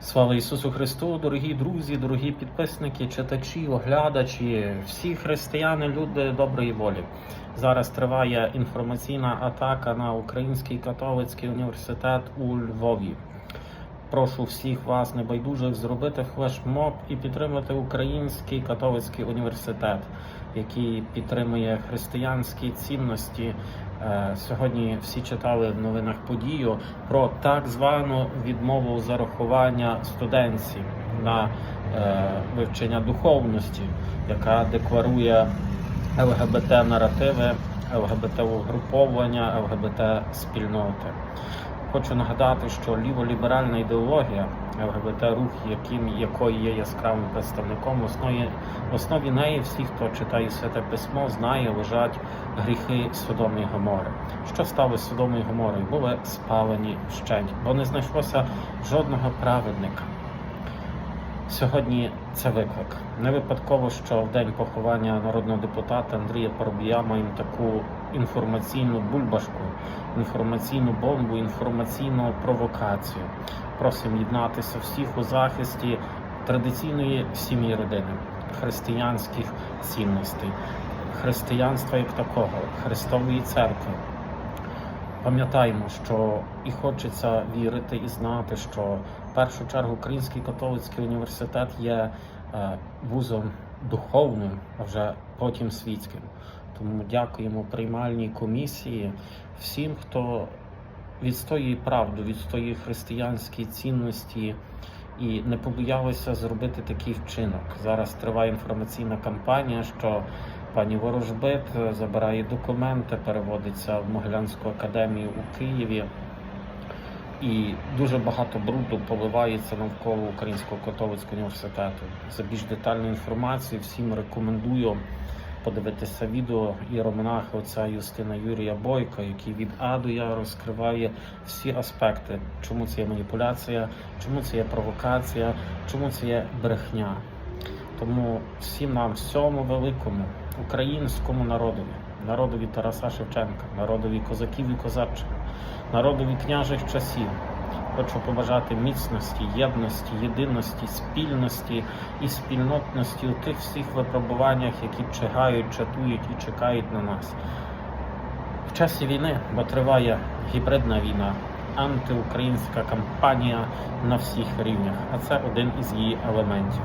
Слава Ісусу Христу, дорогі друзі, дорогі підписники, читачі, оглядачі, всі християни, люди доброї волі. Зараз триває інформаційна атака на Український католицький університет у Львові. Прошу всіх вас небайдужих зробити флешмоб і підтримати Український католицький університет, який підтримує християнські цінності. Е, Сьогодні всі читали в новинах подію про так звану відмову зарахування студентів на е, вивчення духовності, яка декларує ЛГБТ-наративи, ЛГБТ-угруповання, ЛГБТ-спільноти. Хочу нагадати, що ліволіберальна ідеологія ЛГБТ-рух, яким якої є яскравим представником, в основі, в основі неї всі, хто читає святе письмо, знає, лежать гріхи Содому і Гомори. Що сталося з Содомою Гоморою? Були спалені вщент, бо не знайшлося жодного праведника. Сьогодні це виклик. Не випадково, що в день поховання народного депутата Андрія Парубія маємо таку інформаційну бульбашку, інформаційну бомбу, інформаційну провокацію. Просимо єднатися всіх у захисті традиційної сім'ї родини, християнських цінностей, християнства як такого, Христової церкви. Пам'ятаємо, що і хочеться вірити і знати, що в першу чергу Український католицький університет є е, вузом духовним, а вже потім світським. Тому дякуємо приймальній комісії всім, хто відстоює правду, відстоює християнські цінності і не побоялися зробити такий вчинок. Зараз триває інформаційна кампанія, що пані Ворожбит забирає документи, переводиться в Могилянську академію у Києві. І дуже багато бруду поливається навколо Українського католицького університету. За більш детальну інформацію всім рекомендую подивитися відео іеромонаха отця Юстина Юрія Бойка, який від А до Я розкриває всі аспекти, чому це є маніпуляція, чому це є провокація, чому це є брехня. Тому всім нам, всьому великому українському народові, народові Тараса Шевченка, народові козаків і козаччини, народові княжих часів. Хочу побажати міцності, єдності, єдиності, спільності і спільнотності у тих всіх випробуваннях, які чигають, чатують і чекають на нас. В часі війни, бо триває гібридна війна, антиукраїнська кампанія на всіх рівнях, а це один із її елементів.